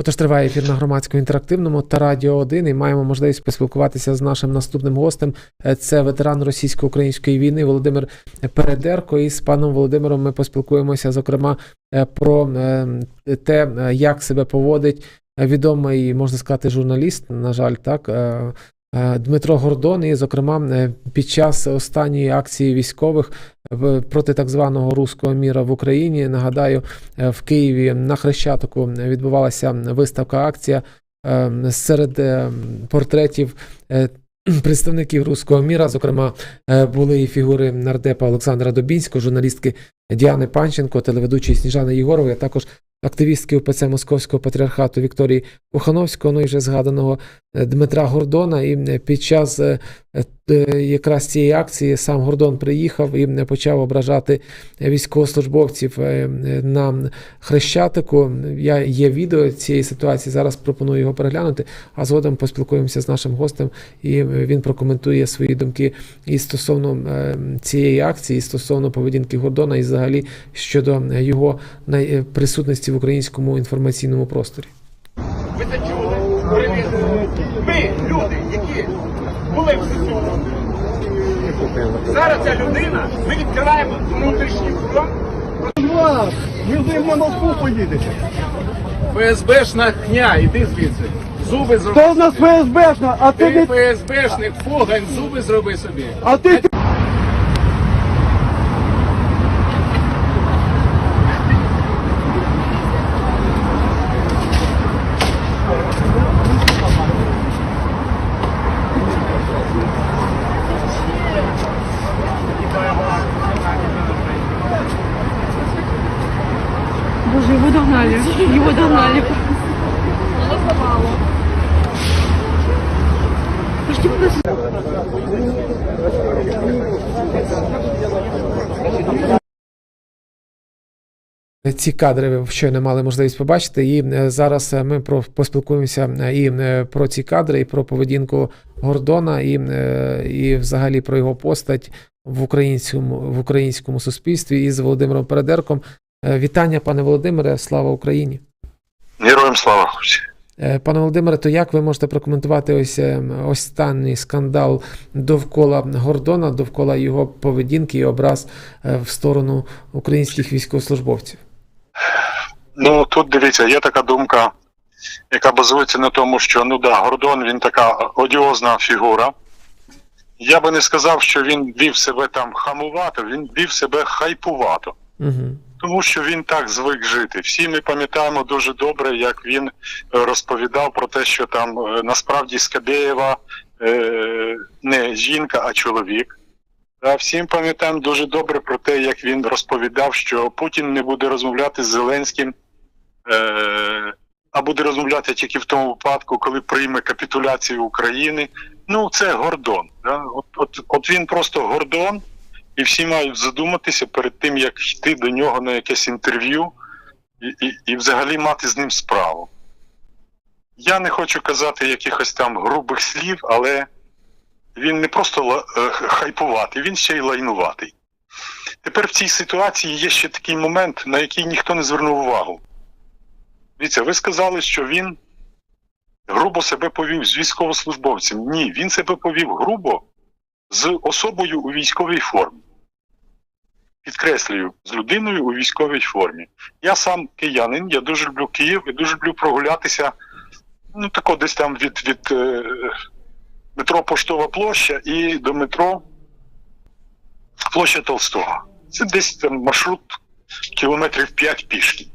Отож триває ефір на громадському інтерактивному та радіо 1 і маємо можливість поспілкуватися з нашим наступним гостем. Е, Це ветеран російсько-української війни Володимир Передерко. І з паном Володимиром ми поспілкуємося, зокрема, е, про е, те, як себе поводить відомий, можна сказати, журналіст. На жаль, так. Е, Дмитро Гордон, і, зокрема, е, під час останньої акції військових проти так званого руського міра в Україні. Нагадаю, е, в Києві на Хрещатику відбувалася виставка акція серед портретів. Представників руського міра, зокрема, були і фігури нардепа Олександра Добінського, журналістки Діани Панченко, телеведучої Сніжани Єгорової, а також активістки УПЦ Московського патріархату Вікторії Кохановського, ну і вже згаданого е, Дмитра Гордона. І е, під час е, якраз цієї акції сам Гордон приїхав і почав ображати військовослужбовців на Хрещатику. Я є відео цієї ситуації. Зараз пропоную його переглянути, а згодом поспілкуємося з нашим гостем, і він прокоментує свої думки і стосовно цієї акції, і стосовно поведінки Гордона, і взагалі щодо е, його е, присутності в українському інформаційному просторі. Ви це чули? Ми, люди, які були в ССО. Зараз ця людина, ми відкриваємо внутрішній фронт. з на Москву поїдете. ФСБшна хня, іди звідси. Зуби зроби. Хто в нас ФСБшна, а ти Ти не... ФСБшник, фогань, зуби зроби собі. А ти... догнали. Его догнали. Почти подошли. Ці кадри щойно мали можливість побачити, і е, зараз е, ми про поспілкуємося е, і про ці кадри, і про поведінку Гордона, і, і взагалі про його постать в українському в українському суспільстві із Володимиром Передерком. Е, Вітання, пане Володимире, слава Україні. Героям слава. Е, Пане Володимире, то як ви можете прокоментувати ось е, останній скандал довкола Гордона, довкола його поведінки і образ в сторону українських військовослужбовців? Ну тут дивіться, є така думка, яка базується на тому, що ну да, Гордон він така одіозна фігура. Я би не сказав, що він вів себе там хамувато, він вів себе хайпувато. Угу. Тому що він так звик жити. Всі ми пам'ятаємо дуже добре, як він е, розповідав про те, що там е, насправді Скабєєва е, не жінка, а чоловік. Та всім пам'ятаємо дуже добре про те, як він розповідав, що Путін не буде розмовляти з Зеленським, е, а буде розмовляти тільки в тому випадку, коли прийме капітуляцію України. Ну, це Гордон. Да? От, от, от він просто Гордон, і всі мають задуматися перед тим, як йти до нього на якесь інтерв'ю і, і, і взагалі мати з ним справу. Я не хочу казати якихось там грубих слів, але він не просто е, хайпуватий, він ще й лайнуватий. Тепер в цій ситуації є ще такий момент, на який ніхто не звернув увагу. Дивіться, ви сказали, що він грубо себе повів з військовослужбовцем. Ні, він себе повів грубо з особою у військовій формі. Підкреслюю, з людиною у військовій формі. Я сам киянин, я дуже люблю Київ і дуже люблю прогулятися. Ну, тако десь там від, від е, метро Поштова площа і до метро площа Толстого. Це десь там маршрут кілометрів 5 пішки.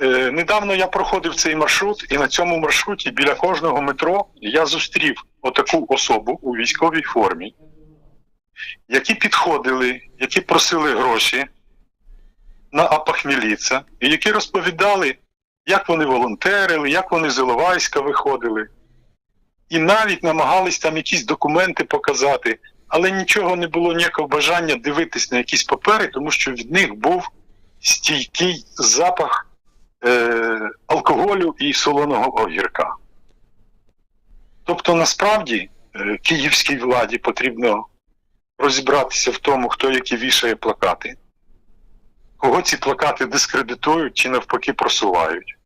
Е, недавно я проходив цей маршрут, і на цьому маршруті біля кожного метро я зустрів отаку особу у військовій формі, які підходили, які просили гроші на апахміліца, і які розповідали, як вони волонтерили, як вони з Іловайська виходили. І навіть намагались там якісь документи показати, але нічого не було ніякого бажання дивитись на якісь папери, тому що від них був стійкий запах е, алкоголю і солоного огірка. Тобто, насправді, е, київській владі потрібно розібратися в тому, хто які вішає плакати, кого ці плакати дискредитують чи навпаки просувають.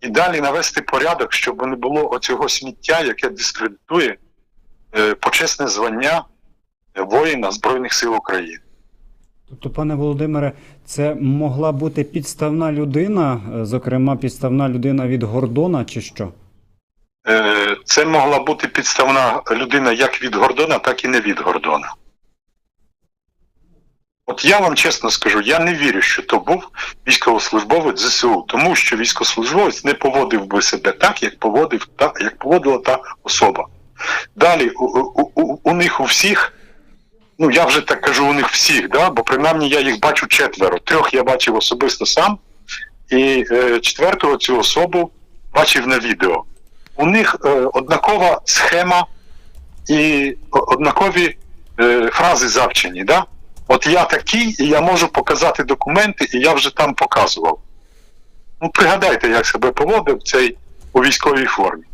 і далі навести порядок, щоб не було оцього сміття, яке дискредитує е, почесне звання е, воїна Збройних сил України. Тобто, пане Володимире, це могла бути підставна людина, е, зокрема, підставна людина від Гордона, чи що? Це могла бути підставна людина як від Гордона, так і не від Гордона. От я вам чесно скажу, я не вірю, що то був військовослужбовець ЗСУ, тому що військовослужбовець не поводив би себе так, як поводив та як поводила та особа. Далі у, у, у, у них у всіх, ну я вже так кажу, у них всіх, да, бо принаймні я їх бачу четверо. Трьох я бачив особисто сам, і е, четвертого цю особу бачив на відео. У них е, однакова схема і однакові е, фрази завчені. Да? От я такий, і я можу показати документи, і я вже там показував. Ну, пригадайте, як себе поводив цей у військовій формі.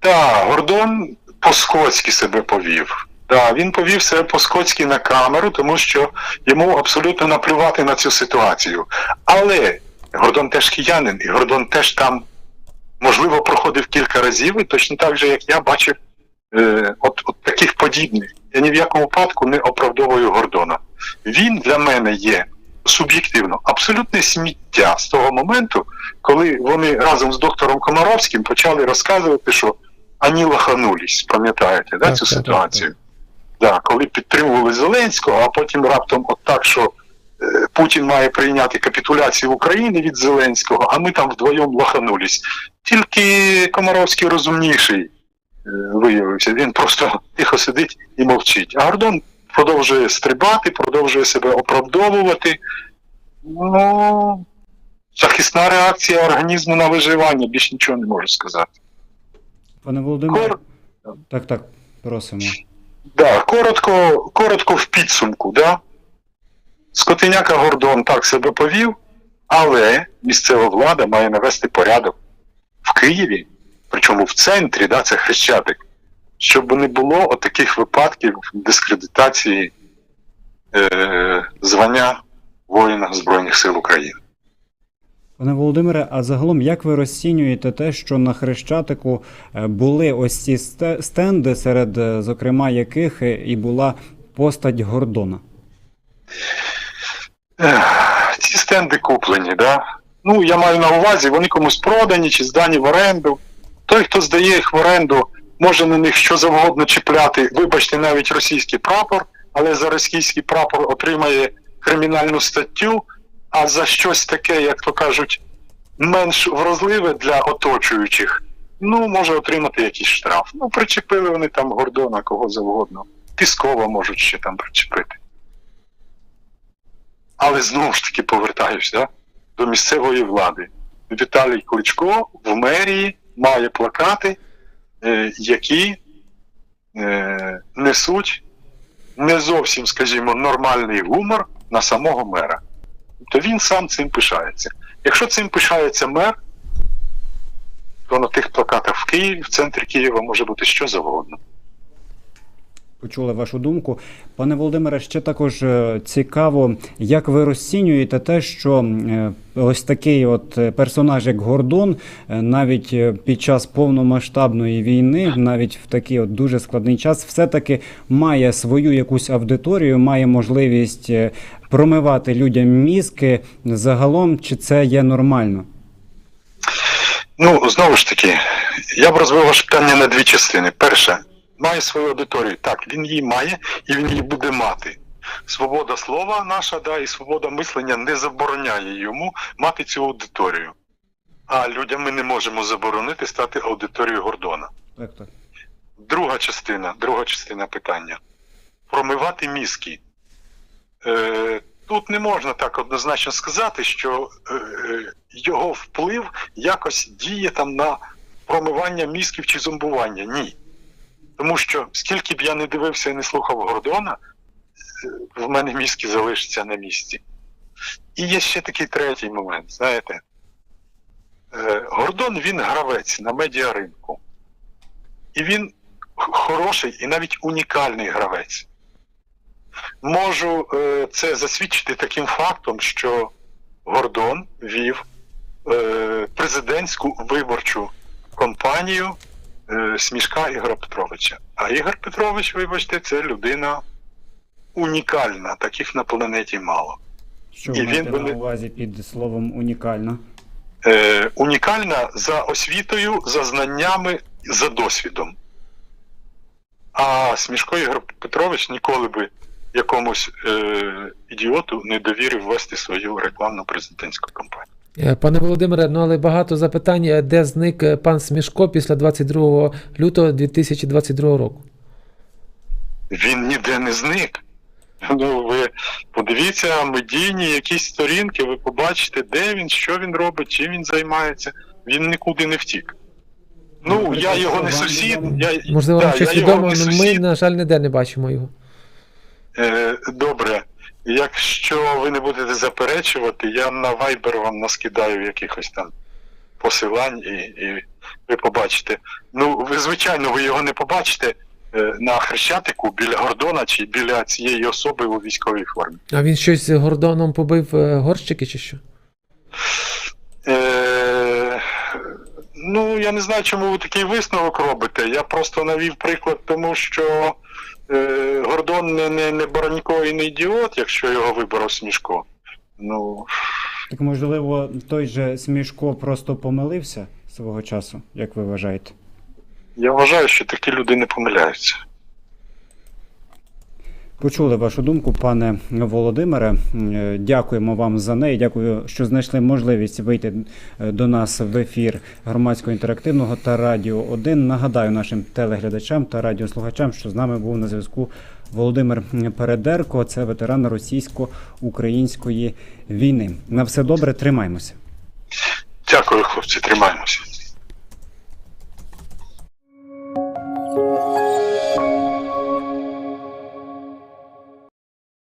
Так, Гордон по-скотськи себе повів. Так, він повів себе по-скотськи на камеру, тому що йому абсолютно наплювати на цю ситуацію. Але Гордон теж киянин, і Гордон теж там, можливо, проходив кілька разів, і точно так же, як я бачив е, от, от таких подібних. Я ні в якому випадку не оправдовую Гордона. Він для мене є суб'єктивно абсолютне сміття з того моменту, коли вони разом з доктором Комаровським почали розказувати, що ані лоханулись, пам'ятаєте, да, Так, цю так, так, ситуацію? Да, коли підтримували Зеленського, а потім раптом от так, що е, Путін має прийняти капітуляцію України від Зеленського, а ми там вдвоєм лоханулись. Тільки Комаровський розумніший виявився. Він просто тихо сидить і мовчить. А Гордон продовжує стрибати, продовжує себе оправдовувати. Ну, захисна реакція організму на виживання, більш нічого не можу сказати. Пане Володимире, Кор... так, так, просимо. Да, коротко, коротко в підсумку, да? Скотиняка Гордон так себе повів, але місцева влада має навести порядок в Києві, причому в центрі, да, це Хрещатик, щоб не було отаких випадків дискредитації е, звання воїна Збройних сил України. Пане Володимире, а загалом як ви розцінюєте те, що на Хрещатику е, були ось ці стенди, серед, е, зокрема, яких е, і була постать Гордона? Ці стенди куплені, да? Ну, я маю на увазі, вони комусь продані чи здані в оренду. Той, хто здає їх в оренду, може на них що завгодно чіпляти, вибачте, навіть російський прапор, але за російський прапор отримає кримінальну статтю, а за щось таке, як то кажуть, менш вразливе для оточуючих, ну, може отримати якийсь штраф. Ну, причепили вони там Гордона, кого завгодно. Піскова можуть ще там причепити. Але знову ж таки повертаюся да, до місцевої влади. Віталій Кличко в мерії має плакати, е, які е, несуть не зовсім, скажімо, нормальний гумор на самого мера. То він сам цим пишається. Якщо цим пишається мер, то на тих плакатах в Києві, в центрі Києва може бути що завгодно. Почули вашу думку. Пане Володимире, ще також е, цікаво, як ви розцінюєте те, що е, ось такий от е, персонаж, як Гордон, навіть під час повномасштабної війни, навіть в такий от дуже складний час, все-таки має свою якусь аудиторію, має можливість промивати людям мізки. Загалом, чи це є нормально? Ну, знову ж таки, я б розвив ваше питання на дві частини. Перше, має свою аудиторію. Так, він її має і він її буде мати. Свобода слова наша, да, і свобода мислення не забороняє йому мати цю аудиторію. А людям ми не можемо заборонити стати аудиторією Гордона. Так, так. Друга частина, друга частина питання. Промивати мізки. Е, тут не можна так однозначно сказати, що е, е, його вплив якось діє там на промивання мізків чи зомбування. Ні. Тому що скільки б я не дивився і не слухав Гордона, в мене мізки залишаться на місці. І є ще такий третій момент, знаєте. Е, Гордон він гравець на медіаринку. І він хороший і навіть унікальний гравець. Можу е, це засвідчити таким фактом, що Гордон вів е, президентську виборчу кампанію Смішка Ігоря Петровича. А Ігор Петрович, вибачте, це людина унікальна, таких на планеті мало. Що І ви маєте він на увазі під словом унікальна? Е, унікальна за освітою, за знаннями, за досвідом. А Смішко Ігор Петрович ніколи би якомусь е, ідіоту не довірив вести свою рекламну президентську кампанію. Е, Пане Володимире, ну але багато запитань, е, де зник е, пан Смішко після 22 лютого 2022 року. Він ніде не зник. Ну, ви подивіться медійні якісь сторінки, ви побачите, де він, що він робить, чим він займається. Він нікуди не втік. Ну, Ну, я його не сусід. Я, Можливо, да, щось відомо, але ми, на жаль, ніде не бачимо його. Е, добре. Якщо ви не будете заперечувати, я на Viber вам наскидаю якихось там посилань, і, і ви побачите. Ну, ви, звичайно, ви його не побачите е, на Хрещатику біля Гордона чи біля цієї особи у військовій формі. А він щось з Гордоном побив е, горщики чи що? Е, ну, я не знаю, чому ви такий висновок робите. Я просто навів приклад, тому що Гордон не, не, не Баранько і не ідіот, якщо його виборов Смішко. Ну, Так можливо, той же Смішко просто помилився свого часу, як ви вважаєте? я вважаю, що такі люди не помиляються. Почули вашу думку, пане Володимире. Е, Дякуємо вам за неї. Дякую, що знайшли можливість вийти е, до нас в ефір громадського інтерактивного та радіо 1. Нагадаю нашим телеглядачам та радіослухачам, що з нами був на зв'язку Володимир Передерко. Це ветеран російсько-української війни. На все добре, тримаймося. Дякую, хлопці, тримаємося.